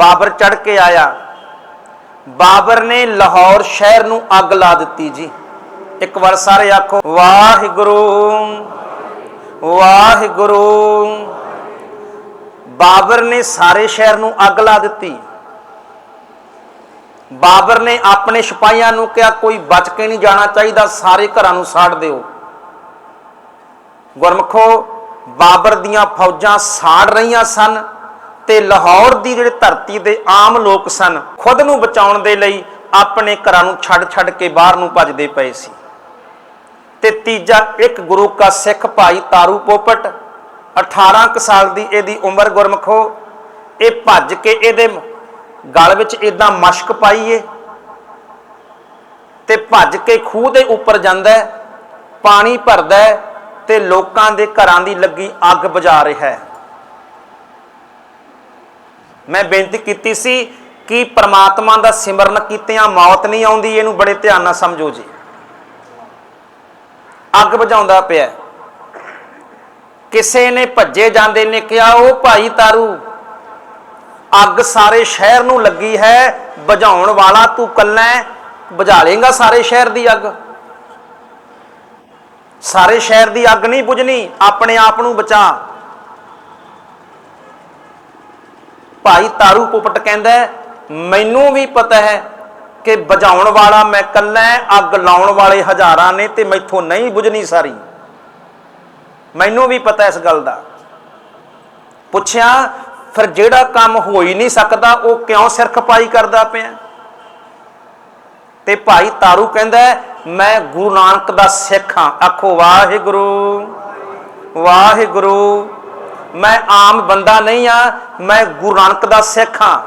ਬਾਬਰ ਚੜ ਕੇ ਆਇਆ। ਬਾਬਰ ਨੇ ਲਾਹੌਰ ਸ਼ਹਿਰ ਨੂੰ ਅੱਗ ਲਾ ਦਿੱਤੀ ਜੀ। ਇੱਕ ਵਾਰ ਸਾਰੇ ਆਖੋ, ਵਾਹਿਗੁਰੂ ਵਾਹਿਗੁਰੂ। ਬਾਬਰ ਨੇ ਸਾਰੇ ਸ਼ਹਿਰ ਨੂੰ ਅੱਗ ਲਾ ਦਿੱਤੀ। ਬਾਬਰ ਨੇ ਆਪਣੇ ਸਿਪਾਹੀਆਂ ਨੂੰ ਕਿਹਾ, ਕੋਈ ਬਚ ਕੇ ਨਹੀਂ ਜਾਣਾ ਚਾਹੀਦਾ, ਸਾਰੇ ਘਰਾਂ ਨੂੰ ਸਾੜ ਦਿਓ। ਗੁਰਮਖੋ, ਬਾਬਰ ਦੀਆਂ ਫੌਜਾਂ ਸਾੜ ਰਹੀਆਂ ਸਨ। ਤੇ ਲਾਹੌਰ ਦੀ ਜਿਹੜੇ ਧਰਤੀ ਦੇ ਆਮ ਲੋਕ ਸਨ, ਖੁਦ ਨੂੰ ਬਚਾਉਣ ਦੇ ਲਈ ਆਪਣੇ ਘਰਾਂ ਨੂੰ ਛੱਡ-ਛੱਡ ਕੇ ਬਾਹਰ ਨੂੰ ਭੱਜਦੇ ਪਏ ਸੀ। ਤੇ ਤੀਜਾ ਇੱਕ ਗੁਰੂ ਕਾ ਸਿੱਖ ਭਾਈ ਤਾਰੂ ਪੋਪਟ 18 ਕੁ ਸਾਲ ਦੀ ਇਹਦੀ ਉਮਰ ਗੁਰਮਖੋ ਇਹ ਭੱਜ ਕੇ ਇਹਦੇ ਗਲ ਵਿੱਚ ਇਦਾਂ ਮਸ਼ਕ ਪਾਈਏ ਤੇ ਭੱਜ ਕੇ ਖੂਹ ਦੇ ਉੱਪਰ ਜਾਂਦਾ ਪਾਣੀ ਭਰਦਾ ਹੈ ਤੇ ਲੋਕਾਂ ਦੇ ਘਰਾਂ ਦੀ ਲੱਗੀ ਅੱਗ ਬੁਝਾ ਰਿਹਾ ਹੈ। ਮੈਂ ਬੇਨਤੀ ਕੀਤੀ ਸੀ ਕਿ ਪ੍ਰਮਾਤਮਾ ਦਾ ਸਿਮਰਨ ਕੀਤਿਆਂ ਮੌਤ ਨਹੀਂ ਆਉਂਦੀ, ਇਹਨੂੰ ਬੜੇ ਧਿਆਨ ਨਾਲ ਸਮਝੋ ਜੀ। ਅੱਗ ਬੁਝਾਉਂਦਾ ਪਿਆ। ਕਿਸੇ ਨੇ ਭੱਜੇ ਜਾਂਦੇ ਨੇ ਕਿਹਾ, ਉਹ ਭਾਈ ਤਾਰੂ, ਅੱਗ ਸਾਰੇ ਸ਼ਹਿਰ ਨੂੰ ਲੱਗੀ ਹੈ, ਬੁਝਾਉਣ ਵਾਲਾ ਤੂੰ ਕੱਲਾ ਹੈ, ਬੁਝਾ ਲੇਗਾ ਸਾਰੇ ਸ਼ਹਿਰ ਦੀ ਅੱਗ। ਸਾਰੇ ਸ਼ਹਿਰ ਦੀ ਅੱਗ ਨਹੀਂ ਬੁਝਣੀ, ਆਪਣੇ ਆਪ ਨੂੰ ਬਚਾ। ਭਾਈ ਤਾਰੂ ਪੁਪਟ ਕਹਿੰਦਾ ਮੈਨੂੰ ਵੀ ਪਤਾ ਹੈ ਕਿ ਬਜਾਉਣ ਵਾਲਾ ਮੈਂ ਕੱਲਾ ਅੱਗ ਲਾਉਣ ਵਾਲੇ ਹਜ਼ਾਰਾਂ ਨੇ ਤੇ ਮੈਥੋਂ ਨਹੀਂ ਬੁਝਣੀ ਸਾਰੀ। ਮੈਨੂੰ ਵੀ ਪਤਾ ਇਸ ਗੱਲ ਦਾ। ਪੁੱਛਿਆ, ਫਿਰ ਜਿਹੜਾ ਕੰਮ ਹੋ ਹੀ ਨਹੀਂ ਸਕਦਾ, ਉਹ ਕਿਉਂ ਸਿਰ ਖਪਾਈ ਕਰਦਾ ਪਿਆ? ਤੇ ਭਾਈ ਤਾਰੂ ਕਹਿੰਦਾ ਮੈਂ ਗੁਰੂ ਨਾਨਕ ਦਾ ਸਿੱਖ ਹਾਂ। ਆਖੋ, ਵਾਹਿਗੁਰੂ ਵਾਹਿਗੁਰੂ। ਮੈਂ ਆਮ ਬੰਦਾ ਨਹੀਂ ਆ, ਮੈਂ ਗੁਰੂ ਨਾਨਕ ਦਾ ਸਿੱਖ ਹਾਂ।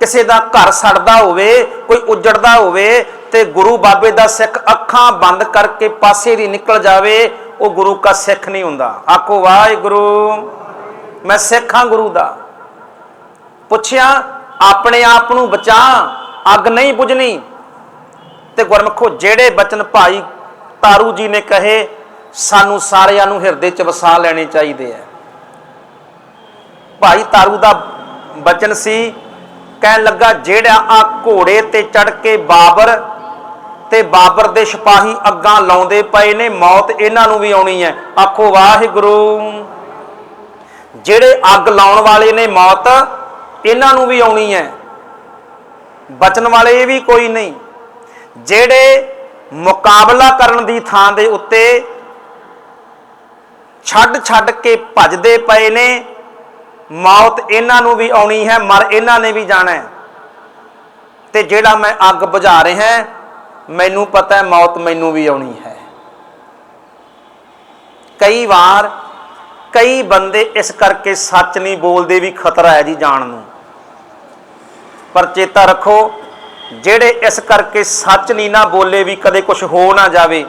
ਕਿਸੇ ਦਾ ਘਰ ਸੜਦਾ ਹੋਵੇ, ਕੋਈ ਉਜੜਦਾ ਹੋਵੇ ਤੇ ਗੁਰੂ ਬਾਬੇ ਦਾ ਸਿੱਖ ਅੱਖਾਂ ਬੰਦ ਕਰਕੇ ਪਾਸੇ ਦੀ ਨਿਕਲ ਜਾਵੇ, ਉਹ ਗੁਰੂ ਦਾ ਸਿੱਖ ਨਹੀਂ ਹੁੰਦਾ। ਆਖੋ, ਵਾਹਿਗੁਰੂ, ਮੈਂ ਸਿੱਖ ਹਾਂ ਗੁਰੂ ਦਾ। ਪੁੱਛਿਆ, ਆਪਣੇ ਆਪ ਨੂੰ ਬਚਾ, ਅੱਗ ਨਹੀਂ ਬੁਝਣੀ। ਤੇ ਗੁਰਮਖੋ, ਜਿਹੜੇ ਬਚਨ ਭਾਈ ਤਾਰੂ ਜੀ ਨੇ ਕਹੇ ਸਾਨੂੰ ਸਾਰਿਆਂ ਨੂੰ ਹਿਰਦੇ 'ਚ ਵਸਾ ਲੈਣੇ ਚਾਹੀਦੇ ਆ। ਭਾਈ ਤਾਰੂ ਦਾ ਬਚਨ ਸੀ, ਕਹਿਣ ਲੱਗਾ, ਜਿਹੜਾ ਆ ਘੋੜੇ ਤੇ ਚੜ ਕੇ ਬਾਬਰ ਤੇ ਬਾਬਰ ਦੇ ਸਿਪਾਹੀ ਅੱਗਾਂ ਲਾਉਂਦੇ ਪਏ ਨੇ, ਮੌਤ ਇਹਨਾਂ ਨੂੰ ਵੀ ਆਉਣੀ ਹੈ। ਆਖੋ, ਵਾਹਿਗੁਰੂ। ਜਿਹੜੇ ਅੱਗ ਲਾਉਣ ਵਾਲੇ ਨੇ ਮੌਤ, ਇਹਨਾਂ ਨੂੰ ਵੀ ਆਉਣੀ ਹੈ। ਬਚਨ ਵਾਲੇ ਵੀ ਕੋਈ ਨਹੀਂ। ਜਿਹੜੇ ਮੁਕਾਬਲਾ ਕਰਨ ਦੀ ਥਾਂ ਦੇ ਉੱਤੇ ਛੱਡ ਛੱਡ ਕੇ ਭੱਜਦੇ ਪਏ ਨੇ। ਮੌਤ ਇਹਨਾਂ ਨੂੰ ਵੀ ਆਉਣੀ ਹੈ, ਮਰ ਇਹਨਾਂ ਨੇ ਵੀ ਜਾਣਾ ਹੈ। ਤੇ ਜਿਹੜਾ ਮੈਂ ਅੱਗ ਬੁਝਾ ਰਿਹਾ ਮੈਨੂੰ ਪਤਾ ਹੈ ਮੌਤ ਮੈਨੂੰ ਵੀ ਆਉਣੀ ਹੈ। ਕਈ ਵਾਰ ਕਈ ਬੰਦੇ ਇਸ ਕਰਕੇ ਸੱਚ ਨਹੀਂ ਬੋਲਦੇ ਵੀ ਖਤਰਾ ਹੈ ਜੀ ਜਾਣ ਨੂੰ। ਪਰ ਚੇਤਾ ਰੱਖੋ, ਜਿਹੜੇ ਇਸ ਕਰਕੇ ਸੱਚ ਨਹੀਂ ਨਾ ਬੋਲੇ ਵੀ ਕਦੇ ਕੁਝ ਹੋ ਨਾ ਜਾਵੇ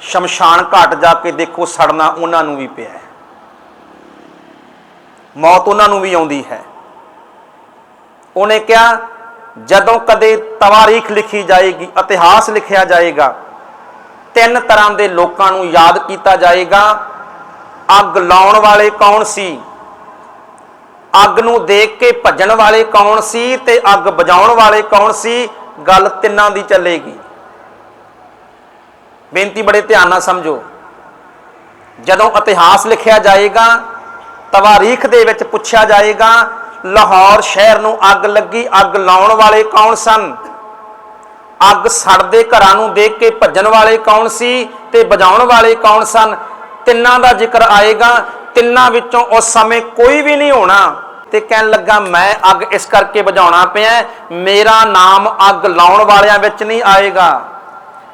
ਸ਼ਮਸ਼ਾਨ ਘਾਟ ਜਾ ਕੇ ਦੇਖੋ ਸੜਨਾ ਉਹਨਾਂ ਨੂੰ ਵੀ ਪਿਆ ਹੈ। ਮੌਤ ਉਹਨਾਂ ਨੂੰ ਵੀ ਆਉਂਦੀ ਹੈ। ਉਹਨੇ ਕਿਹਾ, ਜਦੋਂ ਕਦੇ ਤਵਾਰੀਖ ਲਿਖੀ ਜਾਏਗੀ, ਇਤਿਹਾਸ ਲਿਖਿਆ ਜਾਏਗਾ, ਤਿੰਨ ਤਰ੍ਹਾਂ ਦੇ ਲੋਕਾਂ ਨੂੰ ਯਾਦ ਕੀਤਾ ਜਾਏਗਾ। ਅੱਗ ਲਾਉਣ ਵਾਲੇ ਕੌਣ ਸੀ? ਅੱਗ ਨੂੰ ਦੇਖ ਕੇ ਭੱਜਣ ਵਾਲੇ ਕੌਣ ਸੀ ਤੇ ਅੱਗ ਬੁਝਾਉਣ ਵਾਲੇ ਕੌਣ ਸੀ? ਗੱਲ ਤਿੰਨਾਂ ਦੀ ਚੱਲੇਗੀ। ਬੇਨਤੀ ਬੜੇ ਧਿਆਨ ਨਾਲ ਸਮਝੋ। ਜਦੋਂ ਇਤਿਹਾਸ ਲਿਖਿਆ ਜਾਏਗਾ, ਤਵਾਰੀਖ ਦੇ ਵਿੱਚ ਪੁੱਛਿਆ ਜਾਏਗਾ, ਲਾਹੌਰ ਸ਼ਹਿਰ ਨੂੰ ਅੱਗ ਲੱਗੀ, ਅੱਗ ਲਾਉਣ ਵਾਲੇ ਕੌਣ ਸਨ? ਅੱਗ ਸੜਦੇ ਘਰਾਂ ਨੂੰ ਦੇਖ ਕੇ ਭੱਜਣ ਵਾਲੇ ਕੌਣ ਸੀ ਤੇ ਬੁਝਾਉਣ ਵਾਲੇ ਕੌਣ ਸਨ? ਤਿੰਨਾਂ ਦਾ ਜ਼ਿਕਰ ਆਏਗਾ, ਤਿੰਨਾਂ ਵਿੱਚੋਂ ਉਸ ਸਮੇਂ ਕੋਈ ਵੀ ਨਹੀਂ ਹੋਣਾ। ਤੇ ਕਹਿਣ ਲੱਗਾ, ਮੈਂ ਅੱਗ ਇਸ ਕਰਕੇ ਬੁਝਾਉਣਾ ਪਿਆ, ਮੇਰਾ ਨਾਮ ਅੱਗ ਲਾਉਣ ਵਾਲਿਆਂ ਵਿੱਚ ਨਹੀਂ ਆਏਗਾ।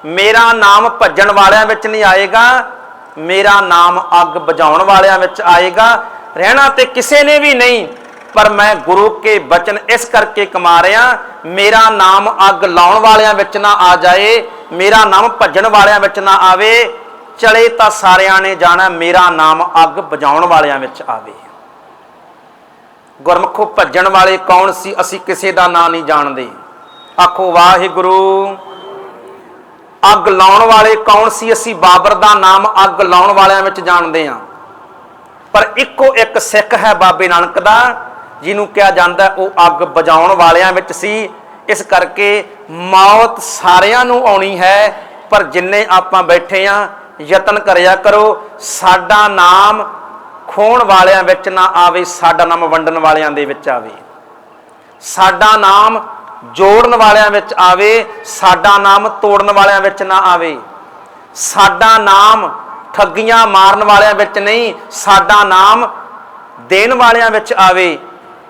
ਮੇਰਾ ਨਾਮ ਭੱਜਣ ਵਾਲਿਆਂ ਵਿੱਚ ਨਹੀਂ ਆਏਗਾ, ਮੇਰਾ ਨਾਮ ਅੱਗ ਬੁਝਾਉਣ ਵਾਲਿਆਂ ਵਿੱਚ ਆਏਗਾ। ਰਹਿਣਾ ਤੇ ਕਿਸੇ ਨੇ ਵੀ ਨਹੀਂ, ਪਰ ਮੈਂ ਗੁਰੂ ਕੇ ਬਚਨ ਇਸ ਕਰਕੇ ਕਮਾ ਰਿਹਾ, ਮੇਰਾ ਨਾਮ ਅੱਗ ਲਾਉਣ ਵਾਲਿਆਂ ਵਿੱਚ ਨਾ ਆ ਜਾਏ, ਮੇਰਾ ਨਾਮ ਭੱਜਣ ਵਾਲਿਆਂ ਵਿੱਚ ਨਾ ਆਵੇ, ਚਲੇ ਤਾਂ ਸਾਰਿਆਂ ਨੇ ਜਾਣਾ, ਮੇਰਾ ਨਾਮ ਅੱਗ ਬੁਝਾਉਣ ਵਾਲਿਆਂ ਵਿੱਚ ਆਵੇ। ਗੁਰਮਖੋ ਭੱਜਣ ਵਾਲੇ ਕੌਣ ਸੀ, ਅਸੀਂ ਕਿਸੇ ਦਾ ਨਾਂ ਨਹੀਂ ਜਾਣਦੇ। ਆਖੋ ਵਾਹਿਗੁਰੂ। ਅੱਗ ਲਾਉਣ ਵਾਲੇ ਕੌਣ ਸੀ? ਅਸੀਂ ਬਾਬਰ ਦਾ ਨਾਮ ਅੱਗ ਲਾਉਣ ਵਾਲਿਆਂ ਵਿੱਚ ਜਾਣਦੇ ਹਾਂ। ਪਰ ਇੱਕੋ ਇੱਕ ਸਿੱਖ ਹੈ ਬਾਬੇ ਨਾਨਕ ਦਾ, ਜਿਹਨੂੰ ਕਿਹਾ ਜਾਂਦਾ ਉਹ ਅੱਗ ਬਜਾਉਣ ਵਾਲਿਆਂ ਵਿੱਚ ਸੀ। ਇਸ ਕਰਕੇ ਮੌਤ ਸਾਰਿਆਂ ਨੂੰ ਆਉਣੀ ਹੈ, ਪਰ ਜਿੰਨੇ ਆਪਾਂ ਬੈਠੇ ਆ ਯਤਨ ਕਰਿਆ ਕਰੋ, ਸਾਡਾ ਨਾਮ ਖੋਣ ਵਾਲਿਆਂ ਵਿੱਚ ਨਾ ਆਵੇ, ਸਾਡਾ ਨਾਮ ਵੰਡਣ ਵਾਲਿਆਂ ਦੇ ਵਿੱਚ ਆਵੇ। ਸਾਡਾ ਨਾਮ ਜੋੜਨ ਵਾਲਿਆਂ ਵਿੱਚ ਆਵੇ, ਸਾਡਾ ਨਾਮ ਤੋੜਨ ਵਾਲਿਆਂ ਵਿੱਚ ਨਾ ਆਵੇ। ਸਾਡਾ ਨਾਮ ਠੱਗੀਆਂ ਮਾਰਨ ਵਾਲਿਆਂ ਵਿੱਚ ਨਹੀਂ, ਸਾਡਾ ਨਾਮ ਦੇਣ ਵਾਲਿਆਂ ਵਿੱਚ ਆਵੇ।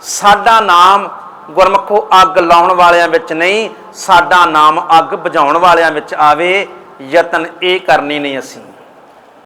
ਸਾਡਾ ਨਾਮ ਗੁਰਮਖੋ ਅੱਗ ਲਾਉਣ ਵਾਲਿਆਂ ਵਿੱਚ ਨਹੀਂ, ਸਾਡਾ ਨਾਮ ਅੱਗ ਬੁਝਾਉਣ ਵਾਲਿਆਂ ਵਿੱਚ ਆਵੇ। ਯਤਨ ਇਹ ਕਰਨੀ ਨਹੀਂ ਅਸੀਂ।